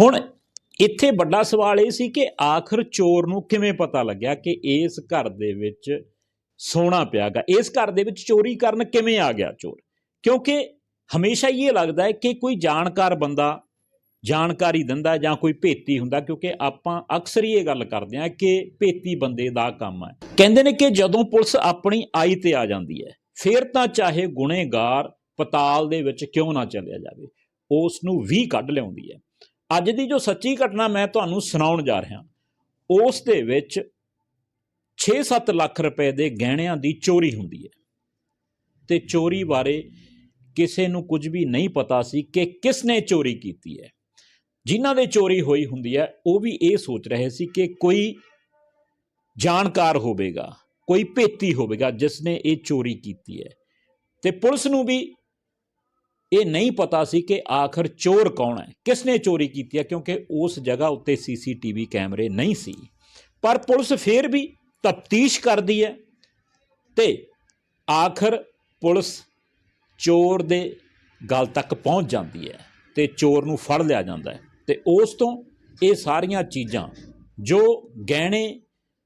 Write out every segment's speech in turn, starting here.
ਹੁਣ ਇੱਥੇ ਵੱਡਾ ਸਵਾਲ ਇਹ ਸੀ ਕਿ ਆਖਰ ਚੋਰ ਨੂੰ ਕਿਵੇਂ ਪਤਾ ਲੱਗਿਆ ਕਿ ਇਸ ਘਰ ਦੇ ਵਿੱਚ ਸੋਨਾ ਪਿਆਗਾ ਇਸ ਘਰ ਦੇ ਵਿੱਚ ਚੋਰੀ ਕਰਨ ਕਿਵੇਂ ਆ ਗਿਆ ਚੋਰ? ਕਿਉਂਕਿ ਹਮੇਸ਼ਾ ਇਹ ਲੱਗਦਾ ਹੈ ਕਿ ਕੋਈ ਜਾਣਕਾਰ ਬੰਦਾ ਜਾਣਕਾਰੀ ਦਿੰਦਾ ਜਾਂ ਕੋਈ ਭੇਤੀ ਹੁੰਦਾ, ਕਿਉਂਕਿ ਆਪਾਂ ਅਕਸਰ ਹੀ ਇਹ ਗੱਲ ਕਰਦੇ ਹਾਂ ਕਿ ਭੇਤੀ ਬੰਦੇ ਦਾ ਕੰਮ ਹੈ। ਕਹਿੰਦੇ ਨੇ ਕਿ ਜਦੋਂ ਪੁਲਿਸ ਆਪਣੀ ਆਈ ਤੇ ਆ ਜਾਂਦੀ ਹੈ, ਫਿਰ ਤਾਂ ਚਾਹੇ ਗੁਨੇਗਾਰ ਪਤਾਲ ਦੇ ਵਿੱਚ ਕਿਉਂ ਨਾ ਚਲਿਆ ਜਾਵੇ, ਉਸ ਨੂੰ ਵੀ ਕੱਢ ਲਿਆਉਂਦੀ ਹੈ। ਅੱਜ ਦੀ ਜੋ ਸੱਚੀ ਘਟਨਾ ਮੈਂ ਤੁਹਾਨੂੰ ਸੁਣਾਉਣ ਜਾ ਰਿਹਾ, ਉਸ ਦੇ ਵਿੱਚ 6-7 ਲੱਖ ਰੁਪਏ ਦੇ ਗਹਿਣਿਆਂ ਦੀ ਚੋਰੀ ਹੁੰਦੀ ਹੈ। ਤੇ ਚੋਰੀ ਬਾਰੇ ਕਿਸੇ ਨੂੰ ਕੁਝ ਵੀ ਨਹੀਂ ਪਤਾ ਸੀ ਕਿ ਕਿਸ ਨੇ ਚੋਰੀ ਕੀਤੀ ਹੈ। ਜਿਨ੍ਹਾਂ ਦੇ ਚੋਰੀ ਹੋਈ ਹੁੰਦੀ ਹੈ, ਉਹ ਵੀ ਇਹ ਸੋਚ ਰਹੇ ਸੀ ਕਿ ਕੋਈ ਜਾਣਕਾਰ ਹੋਵੇਗਾ, ਕੋਈ ਭੇਤੀ ਹੋਵੇਗਾ ਜਿਸ ਨੇ ਇਹ ਚੋਰੀ ਕੀਤੀ ਹੈ। ਤੇ ਪੁਲਿਸ ਨੂੰ ਵੀ ਇਹ ਨਹੀਂ ਪਤਾ ਸੀ ਕਿ ਆਖਰ ਚੋਰ ਕੌਣ ਹੈ। ਕਿਸ ਨੇ ਚੋਰੀ ਕੀਤੀ ਹੈ? ਕਿਉਂਕਿ ਉਸ ਜਗ੍ਹਾ ਉੱਤੇ ਸੀਸੀਟੀਵੀ ਕੈਮਰੇ ਨਹੀਂ ਸੀ। ਪਰ ਪੁਲਿਸ ਫੇਰ ਵੀ ਤਫਤੀਸ਼ ਕਰਦੀ ਹੈ ਤੇ ਆਖਰ ਪੁਲਿਸ ਚੋਰ ਦੇ ਗੱਲ ਤੱਕ ਪਹੁੰਚ ਜਾਂਦੀ ਹੈ ਤੇ ਚੋਰ ਨੂੰ ਫੜ ਲਿਆ ਜਾਂਦਾ ਹੈ। ਤੇ ਉਸ ਤੋਂ ਇਹ ਸਾਰੀਆਂ ਚੀਜ਼ਾਂ ਜੋ ਗਹਿਣੇ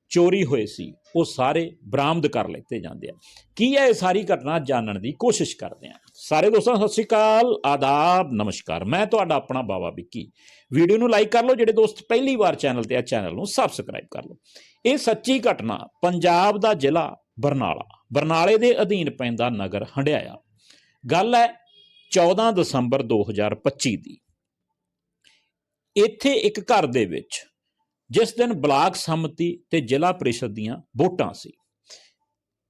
ਚੋਰੀ ਹੋਏ ਸੀ, ਉਹ ਸਾਰੇ ਬਰਾਮਦ ਕਰ ਲਿੱਤੇ ਜਾਂਦੇ ਆ। ਕੀ ਹੈ ਇਹ ਸਾਰੀ ਘਟਨਾ ਜਾਣਨ ਦੀ ਕੋਸ਼ਿਸ਼ ਕਰਦੇ ਆ। ਸਾਰੇ ਦੋਸਤਾਂ, ਸਤਿ ਸ਼੍ਰੀ ਅਕਾਲ, ਆਦਾਬ, ਨਮਸਕਾਰ। ਮੈਂ ਤੁਹਾਡਾ ਆਪਣਾ ਬਾਬਾ ਵਿੱਕੀ। ਵੀਡੀਓ ਨੂੰ ਲਾਈਕ ਕਰ ਲਓ, ਜਿਹੜੇ ਦੋਸਤ ਪਹਿਲੀ ਵਾਰ ਚੈਨਲ ਤੇ ਆ, ਚੈਨਲ ਨੂੰ ਸਬਸਕ੍ਰਾਈਬ ਕਰ ਲਓ। ਇਹ ਸੱਚੀ ਘਟਨਾ ਪੰਜਾਬ ਦਾ ਜ਼ਿਲ੍ਹਾ ਬਰਨਾਲਾ। ਬਰਨਾਲੇ ਦੇ ਅਧੀਨ ਪੈਂਦਾ ਨਗਰ ਹੰਡਿਆਇਆ। ਗੱਲ ਹੈ 14 ਦਸੰਬਰ 2025 ਦੀ। ਇੱਥੇ ਇੱਕ ਘਰ ਦੇ ਵਿੱਚ ਜਿਸ ਦਿਨ ਬਲਾਕ ਸੰਮਤੀ ਤੇ ਜ਼ਿਲ੍ਹਾ ਪ੍ਰੀਸ਼ਦ ਦੀਆਂ ਵੋਟਾਂ ਸੀ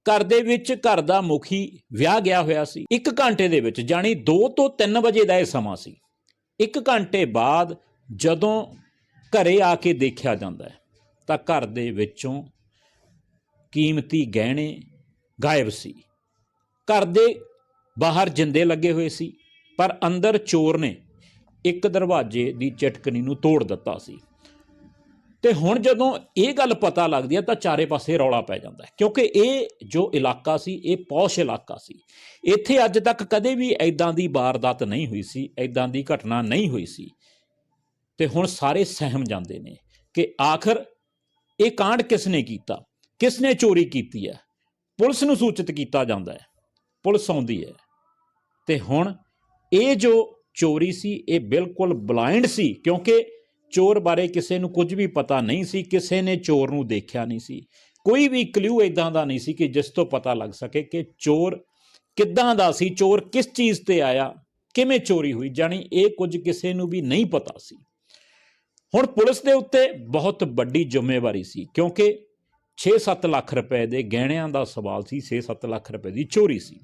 ਘਰ ਦੇ ਵਿੱਚ ਘਰ ਦਾ ਮੁਖੀ ਵਿਆਹ ਗਿਆ ਹੋਇਆ ਸੀ। 1 ਘੰਟੇ ਦੇ ਵਿੱਚ ਜਾਨੀ 2 ਤੋਂ 3 ਵਜੇ ਦਾ ਇਹ ਸਮਾਂ ਸੀ। 1 ਘੰਟੇ ਬਾਅਦ ਜਦੋਂ ਘਰੇ ਆ ਕੇ ਦੇਖਿਆ ਜਾਂਦਾ ਹੈ, ਤਾਂ ਘਰ ਦੇ ਵਿੱਚੋਂ ਕੀਮਤੀ ਗਹਿਣੇ ਗਾਇਬ ਸੀ। ਘਰ ਦੇ ਬਾਹਰ ਜਿੰਦੇ ਲੱਗੇ ਹੋਏ ਸੀ, ਪਰ ਅੰਦਰ ਚੋਰ ਨੇ ਇੱਕ ਦਰਵਾਜ਼ੇ ਦੀ ਚਟਕਣੀ ਨੂੰ ਤੋੜ ਦਿੱਤਾ ਸੀ। ਤੇ ਹੁਣ ਜਦੋਂ ਇਹ ਗੱਲ ਪਤਾ ਲੱਗਦੀ ਹੈ ਤਾਂ ਚਾਰੇ ਪਾਸੇ ਰੌਲਾ ਪੈ ਜਾਂਦਾ ਹੈ। ਕਿਉਂਕਿ ਇਹ ਜੋ ਇਲਾਕਾ ਸੀ, ਇਹ ਪੌਸ਼ ਇਲਾਕਾ ਸੀ। ਇੱਥੇ ਅੱਜ ਤੱਕ ਕਦੇ ਵੀ ਐਦਾਂ ਦੀ ਵਾਰਦਾਤ ਨਹੀਂ ਹੋਈ ਸੀ ਐਦਾਂ ਦੀ ਘਟਨਾ ਨਹੀਂ ਹੋਈ ਸੀ। ਤੇ ਹੁਣ ਸਾਰੇ ਸਹਿਮ ਜਾਂਦੇ ਨੇ ਕਿ ਆਖਰ ਇਹ ਕਾਂਡ ਕਿਸ ਨੇ ਕੀਤਾ? ਕਿਸ ਨੇ ਚੋਰੀ ਕੀਤੀ ਹੈ? ਪੁਲਿਸ ਨੂੰ ਸੂਚਿਤ ਕੀਤਾ ਜਾਂਦਾ ਹੈ। ਪੁਲਿਸ ਆਉਂਦੀ ਹੈ। ਤੇ ਹੁਣ ਇਹ ਜੋ ਚੋਰੀ ਸੀ, ਇਹ ਬਿਲਕੁਲ ਬਲਾਈਂਡ ਸੀ, ਕਿਉਂਕਿ ਚੋਰ ਬਾਰੇ ਕਿਸੇ ਨੂੰ ਕੁਝ ਵੀ ਪਤਾ ਨਹੀਂ ਸੀ, ਕਿਸੇ ਨੇ ਚੋਰ ਨੂੰ ਦੇਖਿਆ ਨਹੀਂ ਸੀ। ਕੋਈ ਵੀ ਕਲੂ ਇਦਾਂ ਦਾ ਨਹੀਂ ਸੀ ਕਿ ਜਿਸ ਤੋਂ ਪਤਾ ਲੱਗ ਸਕੇ ਕਿ ਚੋਰ ਕਿੱਦਾਂ ਦਾ ਸੀ, ਚੋਰ ਕਿਸ ਚੀਜ਼ ਤੇ ਆਇਆ, ਕਿਵੇਂ ਚੋਰੀ ਹੋਈ ਜਾਨੀ ਇਹ ਕੁਝ ਕਿਸੇ ਨੂੰ ਵੀ ਨਹੀਂ ਪਤਾ ਸੀ। ਹੁਣ ਪੁਲਿਸ ਦੇ ਉੱਤੇ ਬਹੁਤ ਵੱਡੀ ਜ਼ਿੰਮੇਵਾਰੀ ਸੀ, ਕਿਉਂਕਿ 6-7 ਲੱਖ ਰੁਪਏ ਦੇ ਗਹਿਣਿਆਂ ਦਾ ਸਵਾਲ ਸੀ 6-7 ਲੱਖ ਰੁਪਏ ਦੀ ਚੋਰੀ ਸੀ।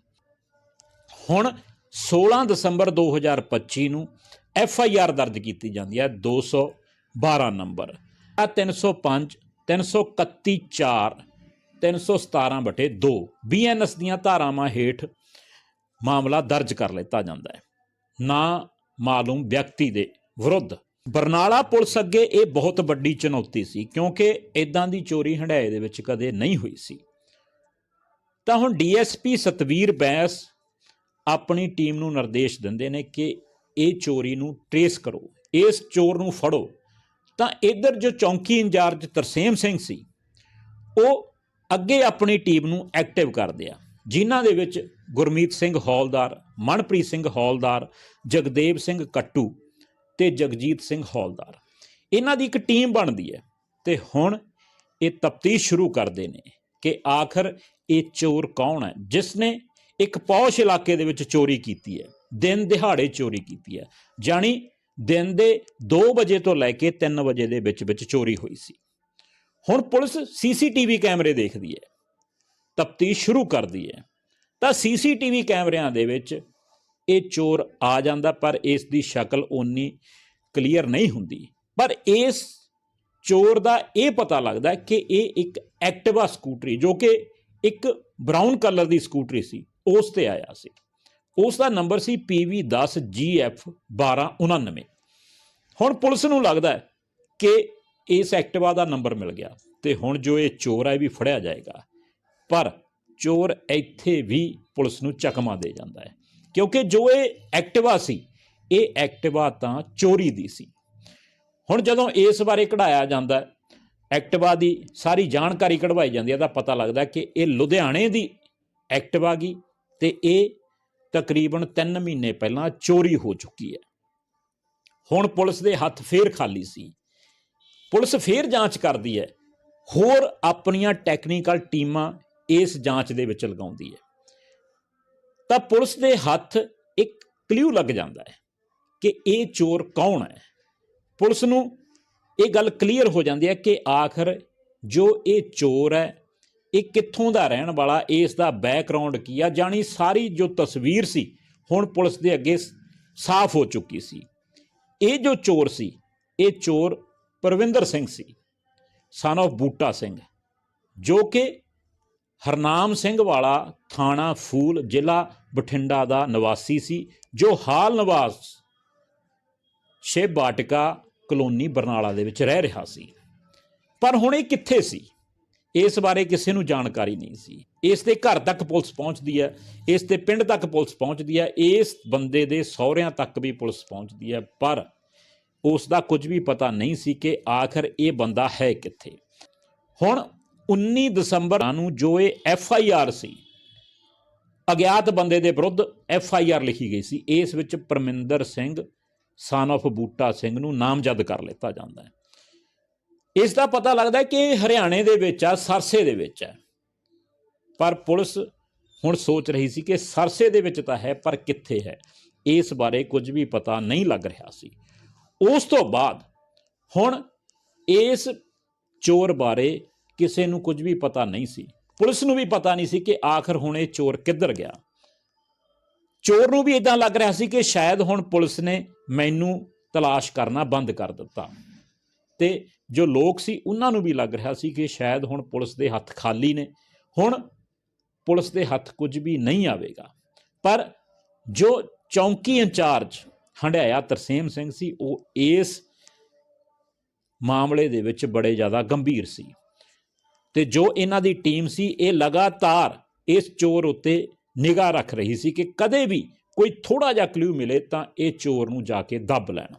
ਹੁਣ 16 ਦਸੰਬਰ 2025 ਨੂੰ ਐਫ ਆਈ ਆਰ ਦਰਜ ਕੀਤੀ ਜਾਂਦੀ ਹੈ 212 ਨੰਬਰ। ਆ 305 331 4 317 ਬਟੇ 2 ਬੀਐਨਐਸ ਦੀਆਂ ਧਾਰਾਵਾਂ ਹੇਠ ਮਾਮਲਾ ਦਰਜ ਕਰ ਲਿੱਤਾ ਜਾਂਦਾ ਹੈ। ਨਾ ਮਾਲੂਮ ਵਿਅਕਤੀ ਦੇ ਵਿਰੁੱਧ। ਬਰਨਾਲਾ ਪੁਲਿਸ ਅੱਗੇ ਇਹ ਬਹੁਤ ਵੱਡੀ ਚੁਣੌਤੀ ਸੀ, ਕਿਉਂਕਿ ਇਦਾਂ ਦੀ ਚੋਰੀ ਹੰਡਾਏ ਦੇ ਵਿੱਚ ਕਦੇ ਨਹੀਂ ਹੋਈ ਸੀ। ਤਾਂ ਹੁਣ ਡੀਐਸਪੀ ਸਤਵੀਰ ਬੈਂਸ ਆਪਣੀ ਟੀਮ ਨੂੰ ਨਿਰਦੇਸ਼ ਦਿੰਦੇ ਨੇ ਕਿ ਇਹ ਚੋਰੀ ਨੂੰ ਟਰੇਸ ਕਰੋ। ਇਸ ਚੋਰ ਨੂੰ ਫੜੋ। ਤਾਂ ਇੱਧਰ ਜੋ ਚੌਂਕੀ ਇੰਚਾਰਜ ਤਰਸੇਮ ਸਿੰਘ ਸੀ, ਉਹ ਅੱਗੇ ਆਪਣੀ ਟੀਮ ਨੂੰ ਐਕਟਿਵ ਕਰਦੇ ਆ। ਜਿਨ੍ਹਾਂ ਦੇ ਵਿੱਚ ਗੁਰਮੀਤ ਸਿੰਘ ਹੌਲਦਾਰ, ਮਨਪ੍ਰੀਤ ਸਿੰਘ ਹੌਲਦਾਰ, ਜਗਦੇਵ ਸਿੰਘ ਕੱਟੂ ਤੇ ਜਗਜੀਤ ਸਿੰਘ ਹੌਲਦਾਰ। ਇਹਨਾਂ ਦੀ ਇੱਕ ਟੀਮ ਬਣਦੀ ਹੈ ਤੇ ਹੁਣ ਇਹ ਤਫਤੀਸ਼ ਸ਼ੁਰੂ ਕਰਦੇ ਨੇ ਕਿ ਆਖਰ ਇਹ ਚੋਰ ਕੌਣ ਹੈ ਜਿਸ ਨੇ ਇੱਕ ਪੌਸ਼ ਇਲਾਕੇ ਦੇ ਵਿੱਚ ਚੋਰੀ ਕੀਤੀ ਹੈ, ਦਿਨ ਦਿਹਾੜੇ ਚੋਰੀ ਕੀਤੀ ਹੈ। ਜਾਨੀ ਦਿਨ ਦੇ 2 ਵਜੇ ਤੋਂ ਲੈ ਕੇ 3 ਵਜੇ ਦੇ ਵਿੱਚ ਵਿੱਚ ਚੋਰੀ ਹੋਈ ਸੀ। ਹੁਣ ਪੁਲਿਸ ਸੀਸੀਟੀਵੀ ਕੈਮਰੇ ਦੇਖਦੀ ਹੈ, ਤਫਤੀਸ਼ ਸ਼ੁਰੂ ਕਰਦੀ ਹੈ। ਤਾਂ ਸੀਸੀਟੀਵੀ ਕੈਮਰਿਆਂ ਦੇ ਵਿੱਚ ਇਹ ਚੋਰ ਆ ਜਾਂਦਾ, ਪਰ ਇਸ ਦੀ ਸ਼ਕਲ ਓਨੀ ਕਲੀਅਰ ਨਹੀਂ ਹੁੰਦੀ। ਪਰ ਇਸ ਚੋਰ ਦਾ ਇਹ ਪਤਾ ਲੱਗਦਾ ਕਿ ਇਹ ਇੱਕ ਐਕਟਿਵਾ ਸਕੂਟਰੀ, ਜੋ ਕਿ ਇੱਕ ਬਰਾਊਨ ਕਲਰ ਦੀ ਸਕੂਟਰੀ ਸੀ, ਉਸ ਤੇ ਆਇਆ ਸੀ। ਉਸ ਦਾ ਨੰਬਰ ਸੀ PV10GF 1299 ਹੁਣ ਪੁਲਿਸ ਨੂੰ ਲੱਗਦਾ ਹੈ ਕਿ ਇਸ ਐਕਟਿਵਾ ਦਾ ਨੰਬਰ ਮਿਲ ਗਿਆ ਤੇ ਹੁਣ ਜੋ ਇਹ ਚੋਰ ਹੈ ਇਹ ਵੀ ਫੜਿਆ ਜਾਏਗਾ। ਪਰ ਚੋਰ ਇੱਥੇ ਵੀ ਪੁਲਿਸ ਨੂੰ ਚਕਮਾ ਦੇ ਜਾਂਦਾ ਹੈ। ਕਿਉਂਕਿ ਜੋ ਇਹ ਐਕਟਿਵਾ ਸੀ, ਇਹ ਐਕਟਿਵਾ ਤਾਂ ਚੋਰੀ ਦੀ ਸੀ। ਹੁਣ ਜਦੋਂ ਇਸ ਬਾਰੇ ਕਢਾਇਆ ਜਾਂਦਾ ਐਕਟਿਵਾ ਦੀ ਸਾਰੀ ਜਾਣਕਾਰੀ ਕਢਵਾਈ ਜਾਂਦੀ ਹੈ, ਤਾਂ ਪਤਾ ਲੱਗਦਾ ਕਿ ਇਹ ਲੁਧਿਆਣੇ ਦੀ ਐਕਟਿਵਾ ਗਈ ਤੇ ਇਹ ਤਕਰੀਬਨ 3 ਮਹੀਨੇ ਪਹਿਲਾਂ ਚੋਰੀ ਹੋ ਚੁੱਕੀ ਹੈ। ਹੁਣ ਪੁਲਿਸ ਦੇ ਹੱਥ ਫੇਰ ਖਾਲੀ ਸੀ। ਪੁਲਿਸ ਫੇਰ ਜਾਂਚ ਕਰਦੀ ਹੈ। ਹੋਰ ਆਪਣੀਆਂ ਟੈਕਨੀਕਲ ਟੀਮਾਂ ਇਸ ਜਾਂਚ ਦੇ ਵਿੱਚ ਲਗਾਉਂਦੀ ਹੈ। ਤਾਂ ਪੁਲਿਸ ਦੇ ਹੱਥ ਇੱਕ ਕਲਿਊ ਲੱਗ ਜਾਂਦਾ ਹੈ ਕਿ ਇਹ ਚੋਰ ਕੌਣ ਹੈ। ਪੁਲਿਸ ਨੂੰ ਇਹ ਗੱਲ ਕਲੀਅਰ ਹੋ ਜਾਂਦੀ ਹੈ ਕਿ ਆਖਰ ਜੋ ਇਹ ਚੋਰ ਹੈ ਇਹ ਕਿੱਥੋਂ ਦਾ ਰਹਿਣ ਵਾਲਾ, ਇਸ ਦਾ ਬੈਕਗ੍ਰਾਉਂਡ ਕੀ ਆ? ਜਾਣੀ ਸਾਰੀ ਜੋ ਤਸਵੀਰ ਸੀ, ਹੁਣ ਪੁਲਿਸ ਦੇ ਅੱਗੇ ਸਾਫ਼ ਹੋ ਚੁੱਕੀ ਸੀ। ਇਹ ਜੋ ਚੋਰ ਸੀ, ਇਹ ਚੋਰ ਪਰਵਿੰਦਰ ਸਿੰਘ ਸੀ ਸਨ of ਬੂਟਾ ਸਿੰਘ, ਜੋ ਕਿ ਹਰਨਾਮ ਸਿੰਘ ਵਾਲਾ ਥਾਣਾ ਫੂਲ ਜ਼ਿਲ੍ਹਾ ਬਠਿੰਡਾ ਦਾ ਨਿਵਾਸੀ ਸੀ, ਜੋ ਹਾਲ ਨਿਵਾਸ ਸ਼ਿਵ ਬਾਟਕਾ ਕਲੋਨੀ ਬਰਨਾਲਾ ਦੇ ਵਿੱਚ ਰਹਿ ਰਿਹਾ ਸੀ। ਪਰ ਹੁਣ ਇਹ ਕਿੱਥੇ ਸੀ? ਇਸ ਬਾਰੇ ਕਿਸੇ ਨੂੰ ਜਾਣਕਾਰੀ ਨਹੀਂ ਸੀ। ਇਸ ਦੇ ਘਰ ਤੱਕ ਪੁਲਿਸ ਪਹੁੰਚਦੀ ਹੈ, ਇਸ ਦੇ ਪਿੰਡ ਤੱਕ ਪੁਲਿਸ ਪਹੁੰਚਦੀ ਹੈ, ਇਸ ਬੰਦੇ ਦੇ ਸਹੁਰਿਆਂ ਤੱਕ ਵੀ ਪੁਲਿਸ ਪਹੁੰਚਦੀ ਹੈ, ਪਰ ਉਸ ਦਾ ਕੁਝ ਵੀ ਪਤਾ ਨਹੀਂ ਸੀ ਕਿ ਆਖਰ ਇਹ ਬੰਦਾ ਹੈ ਕਿੱਥੇ। ਹੁਣ 19 ਦਸੰਬਰ ਨੂੰ ਜੋ ਇਹ ਐਫ ਆਈ ਆਰ ਸੀ, ਅਗਿਆਤ ਬੰਦੇ ਦੇ ਵਿਰੁੱਧ ਐਫ ਆਈ ਆਰ ਲਿਖੀ ਗਈ ਸੀ। ਇਸ ਵਿੱਚ ਪਰਮਿੰਦਰ ਸਿੰਘ ਸਨ of ਬੂਟਾ ਸਿੰਘ ਨੂੰ ਨਾਮਜ਼ਦ ਕਰ ਲਿੱਤਾ ਜਾਂਦਾ ਹੈ। ਇਸ ਦਾ ਪਤਾ ਲੱਗਦਾ ਕਿ ਹਰਿਆਣੇ ਦੇ ਵਿੱਚ ਆ, ਸਰਸੇ ਦੇ ਵਿੱਚ ਹੈ। ਪਰ ਪੁਲਿਸ ਹੁਣ ਸੋਚ ਰਹੀ ਸੀ ਕਿ ਸਰਸੇ ਦੇ ਵਿੱਚ ਤਾਂ ਹੈ, ਪਰ ਕਿੱਥੇ ਹੈ? ਇਸ ਬਾਰੇ ਕੁਝ ਵੀ ਪਤਾ ਨਹੀਂ ਲੱਗ ਰਿਹਾ ਸੀ। ਉਸ ਤੋਂ ਬਾਅਦ ਹੁਣ ਇਸ ਚੋਰ ਬਾਰੇ ਕਿਸੇ ਨੂੰ ਕੁਝ ਵੀ ਪਤਾ ਨਹੀਂ ਸੀ। ਪੁਲਿਸ ਨੂੰ ਵੀ ਪਤਾ ਨਹੀਂ ਸੀ ਕਿ ਆਖਰ ਹੁਣ ਇਹ ਚੋਰ ਕਿੱਧਰ ਗਿਆ। ਚੋਰ ਨੂੰ ਵੀ ਇਦਾਂ ਲੱਗ ਰਿਹਾ ਸੀ ਕਿ ਸ਼ਾਇਦ ਹੁਣ ਪੁਲਿਸ ਨੇ ਮੈਨੂੰ ਤਲਾਸ਼ ਕਰਨਾ ਬੰਦ ਕਰ ਦਿੱਤਾ। ਤੇ ਜੋ ਲੋਕ ਸੀ ਉਹਨਾਂ ਨੂੰ ਵੀ ਲੱਗ ਰਿਹਾ ਸੀ ਕਿ ਸ਼ਾਇਦ ਹੁਣ ਪੁਲਿਸ ਦੇ ਹੱਥ ਖਾਲੀ ਨੇ। ਹੁਣ ਪੁਲਿਸ ਦੇ ਹੱਥ ਕੁਝ ਵੀ ਨਹੀਂ ਆਵੇਗਾ। ਪਰ ਜੋ ਚੌਂਕੀ ਇੰਚਾਰਜ ਹੰਡਾਇਆ ਤਰਸੇਮ ਸਿੰਘ ਸੀ ਉਹ ਇਸ ਮਾਮਲੇ ਦੇ ਵਿੱਚ ਬੜੇ ਜ਼ਿਆਦਾ ਗੰਭੀਰ ਸੀ। ਤੇ ਜੋ ਇਹਨਾਂ ਦੀ ਟੀਮ ਸੀ ਇਹ ਲਗਾਤਾਰ ਇਸ ਚੋਰ ਉੱਤੇ ਨਿਗਾਹ ਰੱਖ ਰਹੀ ਸੀ ਕਿ ਕਦੇ ਵੀ ਕੋਈ ਥੋੜਾ ਜਿਹਾ ਕਲੂ ਮਿਲੇ ਤਾਂ ਇਹ ਚੋਰ ਨੂੰ ਜਾ ਕੇ ਦੱਬ ਲੈਣ।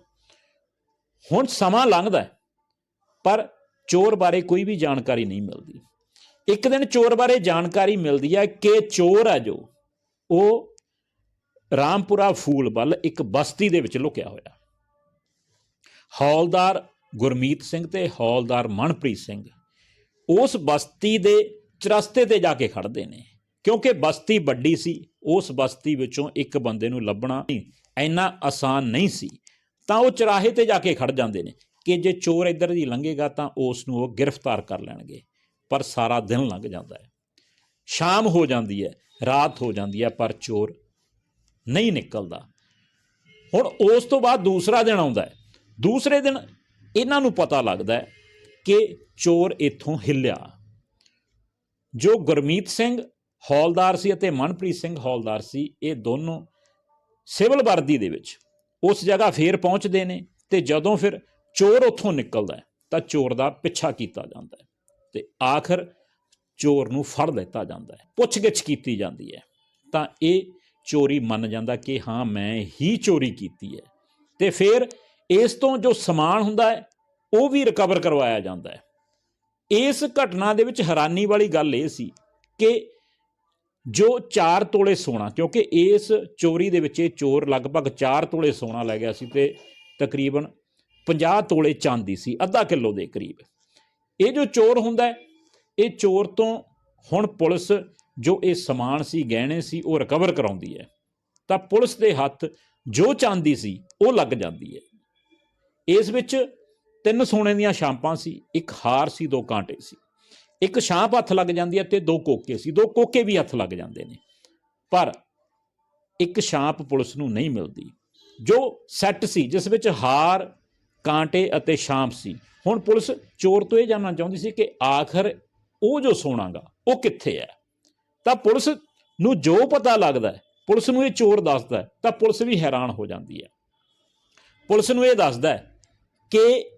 ਹੁਣ ਸਮਾਂ ਲੰਘਦਾ ਹੈ, ਪਰ ਚੋਰ ਬਾਰੇ ਕੋਈ ਵੀ ਜਾਣਕਾਰੀ ਨਹੀਂ ਮਿਲਦੀ। ਇੱਕ ਦਿਨ ਚੋਰ ਬਾਰੇ ਜਾਣਕਾਰੀ ਮਿਲਦੀ ਹੈ ਕਿ ਚੋਰ ਹੈ ਜੋ, ਉਹ ਰਾਮਪੁਰਾ ਫੂਲ ਵੱਲ ਇੱਕ ਬਸਤੀ ਦੇ ਵਿੱਚ ਲੁਕਿਆ ਹੋਇਆ। ਹੌਲਦਾਰ ਗੁਰਮੀਤ ਸਿੰਘ ਤੇ ਹੌਲਦਾਰ ਮਨਪ੍ਰੀਤ ਸਿੰਘ ਉਸ ਬਸਤੀ ਦੇ ਚਰਸਤੇ ਤੇ ਜਾ ਕੇ ਖੜਦੇ ਨੇ, ਕਿਉਂਕਿ ਬਸਤੀ ਵੱਡੀ ਸੀ, ਉਸ ਬਸਤੀ ਵਿੱਚੋਂ ਇੱਕ ਬੰਦੇ ਨੂੰ ਲੱਭਣਾ ਇੰਨਾ ਆਸਾਨ ਨਹੀਂ ਸੀ, ਤਾਂ ਉਹ ਚਰਾਹੇ ਤੇ ਜਾ ਕੇ ਖੜ ਜਾਂਦੇ ਨੇ। ਕਿ ਜੇ ਚੋਰ ਇੱਧਰ ਦੀ ਲੰਘੇਗਾ ਤਾਂ ਉਸ ਨੂੰ ਉਹ ਗ੍ਰਿਫਤਾਰ ਕਰ ਲੈਣਗੇ। ਪਰ ਸਾਰਾ ਦਿਨ ਲੰਘ ਜਾਂਦਾ ਹੈ। ਸ਼ਾਮ ਹੋ ਜਾਂਦੀ ਹੈ, ਰਾਤ ਹੋ ਜਾਂਦੀ ਹੈ, ਪਰ ਚੋਰ ਨਹੀਂ ਨਿਕਲਦਾ। ਹੁਣ ਉਸ ਤੋਂ ਬਾਅਦ ਦੂਸਰਾ ਦਿਨ ਆਉਂਦਾ ਹੈ। ਦੂਸਰੇ ਦਿਨ ਇਹਨਾਂ ਨੂੰ ਪਤਾ ਲੱਗਦਾ ਹੈ ਕਿ ਚੋਰ ਇੱਥੋਂ ਹਿੱਲਿਆ। ਜੋ ਗੁਰਮੀਤ ਸਿੰਘ ਹੌਲਦਾਰ ਸੀ ਅਤੇ ਮਨਪ੍ਰੀਤ ਸਿੰਘ ਹੌਲਦਾਰ ਸੀ, ਇਹ ਦੋਨੋਂ ਸਿਵਲ ਵਰਦੀ ਦੇ ਵਿੱਚ ਉਸ ਜਗ੍ਹਾ ਫੇਰ ਪਹੁੰਚਦੇ ਨੇ ਤੇ ਜਦੋਂ ਫਿਰ ਚੋਰ ਉੱਥੋਂ ਨਿਕਲਦਾ ਹੈ, ਤਾਂ ਚੋਰ ਦਾ ਪਿੱਛਾ ਕੀਤਾ ਜਾਂਦਾ ਹੈ ਤੇ ਆਖਰ ਚੋਰ ਨੂੰ ਫੜ ਲਿੱਤਾ ਜਾਂਦਾ ਹੈ, ਪੁੱਛਗਿੱਛ ਕੀਤੀ ਜਾਂਦੀ ਹੈ। ਤਾਂ ਇਹ ਚੋਰੀ ਮੰਨ ਜਾਂਦਾ ਕਿ ਹਾਂ, ਮੈਂ ਹੀ ਚੋਰੀ ਕੀਤੀ ਹੈ। ਤੇ ਫਿਰ ਇਸ ਤੋਂ ਜੋ ਸਮਾਨ ਹੁੰਦਾ ਹੈ, ਉਹ ਵੀ ਰਿਕਵਰ ਕਰਵਾਇਆ ਜਾਂਦਾ ਹੈ। ਇਸ ਘਟਨਾ ਦੇ ਵਿੱਚ ਹੈਰਾਨੀ ਵਾਲੀ ਗੱਲ ਇਹ ਸੀ ਕਿ ਜੋ 4 ਤੋਲੇ ਸੋਨਾ, ਕਿਉਂਕਿ ਇਸ ਚੋਰੀ ਦੇ ਵਿੱਚ ਇਹ ਚੋਰ ਲਗਭਗ 4 ਤੋਲੇ ਸੋਨਾ ਲੈ ਗਿਆ ਸੀ ਤੇ ਤਕਰੀਬਨ 50 ਤੋਲੇ ਚਾਂਦੀ ਸੀ, ਅੱਧਾ ਕਿਲੋ ਦੇ ਕਰੀਬ। ਇਹ ਜੋ ਚੋਰ ਹੁੰਦਾ ਹੈ, ਇਹ ਚੋਰ ਤੋਂ ਹੁਣ ਪੁਲਿਸ ਜੋ ਇਹ ਸਮਾਨ ਸੀ, ਗਹਿਣੇ ਸੀ, ਉਹ ਰਿਕਵਰ ਕਰਾਉਂਦੀ ਹੈ। ਤਾਂ ਪੁਲਿਸ ਦੇ ਹੱਥ ਜੋ ਚਾਂਦੀ ਸੀ, ਉਹ ਲੱਗ ਜਾਂਦੀ ਹੈ। ਇਸ ਵਿੱਚ ਤਿੰਨ ਸੋਨੇ ਦੀਆਂ ਸ਼ਾਂਪਾਂ ਸੀ, ਇੱਕ ਹਾਰ ਸੀ, ਦੋ ਕਾਂਟੇ ਸੀ। ਇੱਕ ਛਾਂਪ ਹੱਥ ਲੱਗ ਜਾਂਦੀ ਹੈ ਤੇ ਦੋ ਕੋਕੇ ਸੀ, ਦੋ ਕੋਕੇ ਵੀ ਹੱਥ ਲੱਗ ਜਾਂਦੇ ਨੇ। ਪਰ ਇੱਕ ਛਾਂਪ ਪੁਲਿਸ ਨੂੰ ਨਹੀਂ ਮਿਲਦੀ। ਜੋ ਸੈੱਟ ਸੀ, ਜਿਸ ਵਿੱਚ ਹਾਰ ਕਾਂਟੇ ਅਤੇ ਛਾਂਪ ਸੀ। ਹੁਣ ਪੁਲਿਸ ਚੋਰ ਤੋਂ ਇਹ ਜਾਣਨਾ ਚਾਹੁੰਦੀ ਸੀ ਕਿ ਆਖਰ ਉਹ ਜੋ ਸੋਨਾਗਾ, ਉਹ ਕਿੱਥੇ ਹੈ? ਤਾਂ ਪੁਲਿਸ ਨੂੰ ਜੋ ਪਤਾ ਲੱਗਦਾ ਪੁਲਿਸ ਨੂੰ ਇਹ ਚੋਰ ਦੱਸਦਾ ਤਾਂ ਪੁਲਿਸ ਵੀ ਹੈਰਾਨ ਹੋ ਜਾਂਦੀ ਹੈ। ਪੁਲਿਸ ਨੂੰ ਇਹ ਦੱਸਦਾ ਕਿ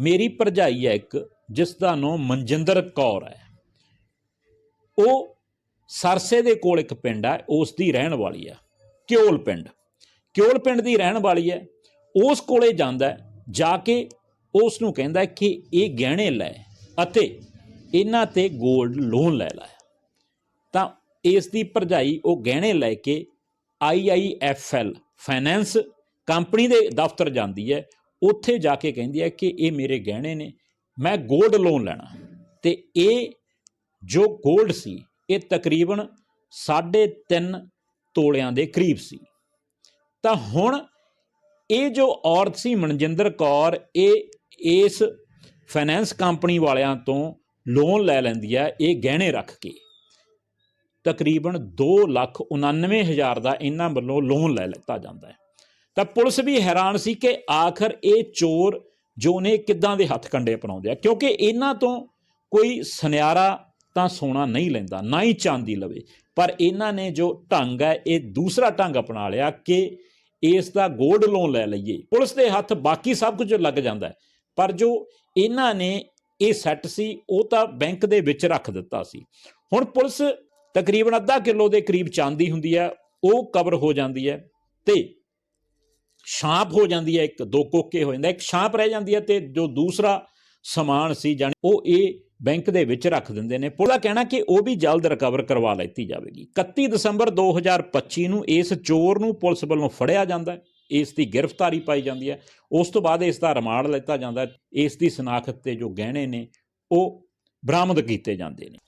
ਮੇਰੀ ਭਰਜਾਈ ਹੈ ਇੱਕ, ਜਿਸ ਦਾ ਨਾਮ ਮਨਜਿੰਦਰ ਕੌਰ ਹੈ। ਉਹ ਸਰਸੇ ਦੇ ਕੋਲ ਇੱਕ ਪਿੰਡ ਹੈ, ਉਸ ਦੀ ਰਹਿਣ ਵਾਲੀ ਹੈ ਕਿਉਲ ਪਿੰਡ। ਕਿਉਲ ਪਿੰਡ ਦੀ ਰਹਿਣ ਵਾਲੀ ਹੈ, ਉਸ ਕੋਲੇ ਜਾਂਦਾ ਜਾ ਕੇ ਉਸ ਨੂੰ ਕਹਿੰਦਾ ਕਿ ਇਹ ਗਹਿਣੇ ਲੈ ਅਤੇ ਇਹਨਾਂ ਤੇ 골ਡ ਲੋਨ ਲੈ ਲੈ। ਤਾਂ ਇਸ ਦੀ ਭਰਜਾਈ ਉਹ ਗਹਿਣੇ ਲੈ ਕੇ ਆਈਆਈਐਫਐਲ ਫਾਈਨੈਂਸ ਕੰਪਨੀ ਦੇ ਦਫ਼ਤਰ ਜਾਂਦੀ ਹੈ। ਉੱਥੇ ਜਾ ਕੇ ਕਹਿੰਦੀ ਹੈ ਕਿ ਇਹ ਮੇਰੇ ਗਹਿਣੇ ਨੇ, ਮੈਂ 골ਡ ਲੋਨ ਲੈਣਾ। ਤੇ ਇਹ ਜੋ 골ਡ ਸੀ, ਇਹ ਤਕਰੀਬਨ 3.5 ਤੋਲਿਆਂ ਦੇ ਕਰੀਬ ਸੀ। ਤਾਂ ਹੁਣ ਇਹ ਜੋ ਔਰਤ ਸੀ ਮਨਜਿੰਦਰ ਕੌਰ, ਇਹ ਇਸ ਫਾਈਨੈਂਸ ਕੰਪਨੀ ਵਾਲਿਆਂ ਤੋਂ ਲੋਨ ਲੈ ਲੈਂਦੀ ਹੈ, ਇਹ ਗਹਿਣੇ ਰੱਖ ਕੇ। ਤਕਰੀਬਨ 299000 ਦਾ ਇਹਨਾਂ ਵੱਲੋਂ ਲੋਨ ਲੈ ਲਿੱਤਾ ਜਾਂਦਾ ਹੈ। ਤਾਂ ਪੁਲਿਸ ਵੀ ਹੈਰਾਨ ਸੀ ਕਿ ਆਖਰ ਇਹ ਚੋਰ ਜੋ ਨੇ ਕਿੱਦਾਂ ਦੇ ਹੱਥ ਕੰਡੇ ਅਪਣਾਉਂਦੇ ਆ, ਕਿਉਂਕਿ ਇਹਨਾਂ ਤੋਂ ਕੋਈ ਸੁਨਿਆਰਾ ਤਾਂ ਸੋਨਾ ਨਹੀਂ ਲੈਂਦਾ, ਨਾ ਹੀ ਚਾਂਦੀ ਲਵੇ। ਪਰ ਇਹਨਾਂ ਨੇ ਜੋ ਢੰਗ ਹੈ, ਇਹ ਦੂਸਰਾ ਢੰਗ ਅਪਣਾ ਲਿਆ ਕਿ ਇਸ ਦਾ 골ਡ ਲੋਨ ਲੈ ਲਈਏ। ਪੁਲਿਸ ਦੇ ਹੱਥ ਬਾਕੀ ਸਭ ਕੁਝ ਲੱਗ ਜਾਂਦਾ ਹੈ। ਪਰ ਜੋ ਇਹਨਾਂ ਨੇ ਇਹ ਸੈੱਟ ਸੀ, ਉਹ ਤਾਂ ਬੈਂਕ ਦੇ ਵਿੱਚ ਰੱਖ ਦਿੱਤਾ ਸੀ। ਹੁਣ ਪੁਲਿਸ ਤਕਰੀਬਨ ਅੱਧਾ ਕਿਲੋ ਦੇ ਕਰੀਬ ਚਾਂਦੀ ਹੁੰਦੀ ਹੈ, ਉਹ ਕਵਰ ਹੋ ਜਾਂਦੀ ਹੈ ਤੇ ਛਾਂਪ ਹੋ ਜਾਂਦੀ ਹੈ, ਇੱਕ ਦੋ ਕੋਕੇ ਹੋ ਜਾਂਦਾ ਇੱਕ ਛਾਂਪ ਰਹਿ ਜਾਂਦੀ ਹੈ ਤੇ ਜੋ ਦੂਸਰਾ ਸਮਾਨ ਸੀ, ਜਾਣੀ ਉਹ ਇਹ ਬੈਂਕ ਦੇ ਵਿੱਚ ਰੱਖ ਦਿੰਦੇ ਨੇ। ਪੁਲਿਸ ਦਾ ਕਹਿਣਾ ਕਿ ਉਹ ਵੀ ਜਲਦ ਰਿਕਵਰ ਕਰਵਾ ਲੈਤੀ ਜਾਵੇਗੀ। 31 ਦਸੰਬਰ 2025 ਨੂੰ ਇਸ ਚੋਰ ਨੂੰ ਪੁਲਿਸ ਵੱਲੋਂ ਫੜਿਆ ਜਾਂਦਾ ਹੈ। ਇਸ ਦੀ ਗ੍ਰਿਫਤਾਰੀ ਪਾਈ ਜਾਂਦੀ ਹੈ। ਉਸ ਤੋਂ ਬਾਅਦ ਇਸ ਦਾ ਰਿਮਾਂਡ ਲਿੱਤਾ ਜਾਂਦਾ ਇਸ ਦੀ ਸਨਾਖਤ ਤੇ ਜੋ ਗਹਿਣੇ ਨੇ, ਉਹ ਬਰਾਮਦ ਕੀਤੇ ਜਾਂਦੇ ਨੇ।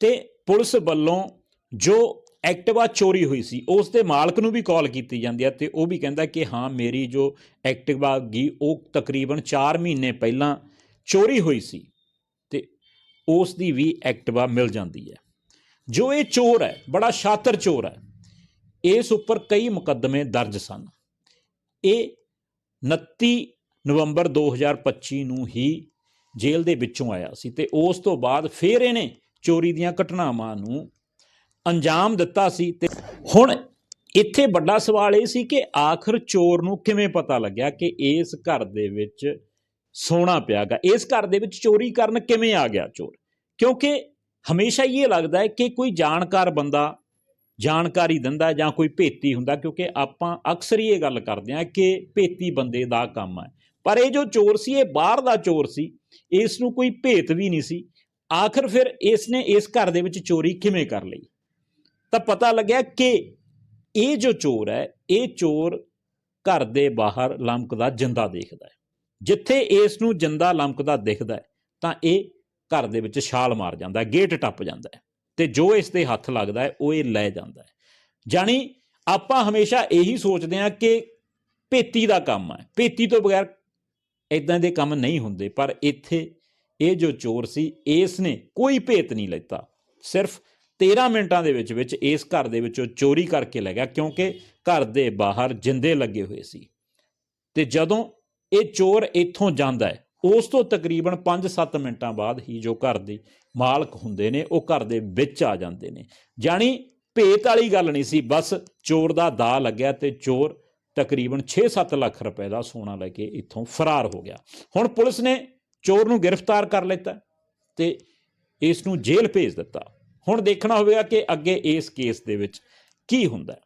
ਤੇ ਪੁਲਿਸ ਵੱਲੋਂ ਜੋ ਐਕਟਿਵਾ ਚੋਰੀ ਹੋਈ ਸੀ, ਉਸ ਦੇ ਮਾਲਕ ਨੂੰ ਵੀ ਕਾਲ ਕੀਤੀ ਜਾਂਦੀ ਹੈ ਤੇ ਉਹ ਵੀ ਕਹਿੰਦਾ ਕਿ ਹਾਂ, ਮੇਰੀ ਜੋ ਐਕਟਿਵਾ ਗਈ ਉਹ ਤਕਰੀਬਨ 4 ਮਹੀਨੇ ਪਹਿਲਾਂ ਚੋਰੀ ਹੋਈ ਸੀ। ਉਸ ਦੀ ਵੀ ਐਕਟਿਵਾ ਮਿਲ ਜਾਂਦੀ ਹੈ। ਜੋ ਇਹ ਚੋਰ ਹੈ, ਬੜਾ ਸ਼ਾਤਰ ਚੋਰ ਹੈ, ਇਸ ਉੱਪਰ ਕਈ ਮੁਕੱਦਮੇ ਦਰਜ ਸਨ। ਇਹ 29 ਨਵੰਬਰ 2025 ਨੂੰ ਹੀ ਜੇਲ੍ਹ ਦੇ ਵਿੱਚੋਂ ਆਇਆ ਸੀ ਤੇ ਉਸ ਤੋਂ ਬਾਅਦ ਫਿਰ ਇਹਨੇ ਚੋਰੀ ਦੀਆਂ ਘਟਨਾਵਾਂ ਨੂੰ ਅੰਜਾਮ ਦਿੱਤਾ ਸੀ ਤੇ ਹੁਣ ਇੱਥੇ ਵੱਡਾ ਸਵਾਲ ਇਹ ਸੀ ਕਿ ਆਖਰ ਚੋਰ ਨੂੰ ਕਿਵੇਂ ਪਤਾ ਲੱਗਿਆ ਕਿ ਇਸ ਘਰ ਦੇ ਵਿੱਚ ਸੋਨਾ ਪਿਆਗਾ ਇਸ ਘਰ ਦੇ ਵਿੱਚ ਚੋਰੀ ਕਰਨ ਕਿਵੇਂ ਆ ਗਿਆ ਚੋਰ? ਕਿਉਂਕਿ ਹਮੇਸ਼ਾ ਹੀ ਇਹ ਲੱਗਦਾ ਹੈ ਕਿ ਕੋਈ ਜਾਣਕਾਰ ਬੰਦਾ ਜਾਣਕਾਰੀ ਦਿੰਦਾ ਜਾਂ ਕੋਈ ਭੇਤੀ ਹੁੰਦਾ ਕਿਉਂਕਿ ਆਪਾਂ ਅਕਸਰ ਹੀ ਇਹ ਗੱਲ ਕਰਦੇ ਹਾਂ ਕਿ ਭੇਤੀ ਬੰਦੇ ਦਾ ਕੰਮ ਹੈ। ਪਰ ਇਹ ਜੋ ਚੋਰ ਸੀ, ਇਹ ਬਾਹਰ ਦਾ ਚੋਰ ਸੀ, ਇਸ ਨੂੰ ਕੋਈ ਭੇਤ ਵੀ ਨਹੀਂ ਸੀ। ਆਖਰ ਫਿਰ ਇਸ ਨੇ ਇਸ ਘਰ ਦੇ ਵਿੱਚ ਚੋਰੀ ਕਿਵੇਂ ਕਰ ਲਈ? ਤਾਂ ਪਤਾ ਲੱਗਿਆ ਕਿ ਇਹ ਜੋ ਚੋਰ ਹੈ, ਇਹ ਚੋਰ ਘਰ ਦੇ ਬਾਹਰ ਲਮਕਦਾ ਜਿੰਦਾ ਦੇਖਦਾ ਹੈ। ਜਿੱਥੇ ਇਸ ਨੂੰ ਜਿੰਦਾ ਲਮਕਦਾ ਦਿਖਦਾ ਤਾਂ ਇਹ ਘਰ ਦੇ ਵਿੱਚ ਛਾਲ ਮਾਰ ਜਾਂਦਾ ਗੇਟ ਟੱਪ ਜਾਂਦਾ ਹੈ ਤੇ ਜੋ ਇਸ ਦੇ ਹੱਥ ਲੱਗਦਾ ਹੈ, ਉਹ ਇਹ ਲੈ ਜਾਂਦਾ ਹੈ। ਜਾਣੀ ਆਪਾਂ ਹਮੇਸ਼ਾ ਇਹੀ ਸੋਚਦੇ ਹਾਂ ਕਿ ਭੇਤੀ ਦਾ ਕੰਮ ਹੈ। ਭੇਤੀ ਤੋਂ ਬਗੈਰ ਇਦਾਂ ਦੇ ਕੰਮ ਨਹੀਂ ਹੁੰਦੇ, ਪਰ ਇੱਥੇ ਇਹ ਜੋ ਚੋਰ ਸੀ, ਇਸ ਨੇ ਕੋਈ ਭੇਤ ਨਹੀਂ ਲੈਤਾ। ਸਿਰਫ 13 ਮਿੰਟਾਂ ਦੇ ਵਿੱਚ ਵਿੱਚ ਇਸ ਘਰ ਦੇ ਵਿੱਚੋਂ ਚੋਰੀ ਕਰਕੇ ਲੈ ਗਿਆ, ਕਿਉਂਕਿ ਘਰ ਦੇ ਬਾਹਰ ਜਿੰਦੇ ਲੱਗੇ ਹੋਏ ਸੀ। ਤੇ ਜਦੋਂ ਇਹ ਚੋਰ ਇੱਥੋਂ ਜਾਂਦਾ ਹੈ। ਉਸ ਤੋਂ ਤਕਰੀਬਨ 5-7 ਮਿੰਟਾਂ ਬਾਅਦ ਹੀ ਜੋ ਘਰ ਦੇ ਮਾਲਕ ਹੁੰਦੇ ਨੇ, ਉਹ ਘਰ ਦੇ ਵਿੱਚ ਆ ਜਾਂਦੇ ਨੇ। ਜਾਣੀ ਭੇਤ ਵਾਲੀ ਗੱਲ ਨਹੀਂ ਸੀ, ਬਸ ਚੋਰ ਦਾ ਦਾ ਲੱਗਿਆ ਤੇ ਚੋਰ ਤਕਰੀਬਨ 6-7 ਲੱਖ ਰੁਪਏ ਦਾ ਸੋਨਾ ਲੈ ਕੇ ਇੱਥੋਂ ਫਰਾਰ ਹੋ ਗਿਆ। ਹੁਣ ਪੁਲਿਸ ਨੇ ਚੋਰ ਨੂੰ ਗ੍ਰਿਫਤਾਰ ਕਰ ਲਿੱਤਾ ਤੇ ਇਸ ਨੂੰ ਜੇਲ੍ਹ ਭੇਜ ਦਿੱਤਾ। ਹੁਣ ਦੇਖਣਾ ਹੋਵੇਗਾ ਕਿ ਅੱਗੇ ਇਸ ਕੇਸ ਦੇ ਵਿੱਚ ਕੀ ਹੁੰਦਾ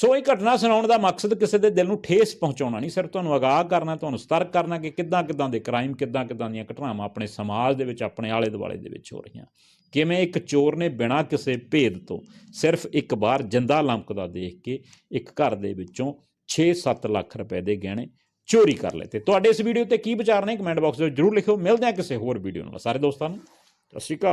ਸੋ ਇਹ ਘਟਨਾ ਸੁਣਾਉਣ ਦਾ ਮਕਸਦ ਕਿਸੇ ਦੇ ਦਿਲ ਨੂੰ ਠੇਸ ਪਹੁੰਚਾਉਣਾ ਨਹੀਂ, ਸਿਰਫ ਤੁਹਾਨੂੰ ਅਗਾਹ ਕਰਨਾ, ਤੁਹਾਨੂੰ ਸਤਰਕ ਕਰਨਾ ਕਿ ਕਿੱਦਾਂ ਕਿੱਦਾਂ ਦੇ ਕ੍ਰਾਈਮ ਕਿੱਦਾਂ ਕਿੱਦਾਂ ਦੀਆਂ ਘਟਨਾਵਾਂ ਆਪਣੇ ਸਮਾਜ ਦੇ ਵਿੱਚ, ਆਪਣੇ ਆਲੇ ਦੁਆਲੇ ਦੇ ਵਿੱਚ ਹੋ ਰਹੀਆਂ। ਕਿਵੇਂ ਇੱਕ ਚੋਰ ਨੇ ਬਿਨਾਂ ਕਿਸੇ ਭੇਦ ਤੋਂ ਸਿਰਫ ਇੱਕ ਵਾਰ ਜਿੰਦਾ ਲਮਕਦਾ ਦੇਖ ਕੇ ਇੱਕ ਘਰ ਦੇ ਵਿੱਚੋਂ 6-7 ਲੱਖ ਰੁਪਏ ਦੇ ਗਹਿਣੇ ਚੋਰੀ ਕਰ ਲਏ ਤੇ ਤੁਹਾਡੇ ਇਸ ਵੀਡੀਓ ਤੇ ਕੀ ਵਿਚਾਰ ਨੇ? ਕਮੈਂਟ ਬਾਕਸ ਵਿੱਚ ਜਰੂਰ ਲਿਖਿਓ। ਮਿਲਦੇ ਹਾਂ ਕਿਸੇ ਹੋਰ ਵੀਡੀਓ ਨਾਲ। ਸਾਰੇ ਦੋਸਤਾਂ ਨੂੰ, ਸਤਿ ਸ਼੍ਰੀ ਅਕਾਲ।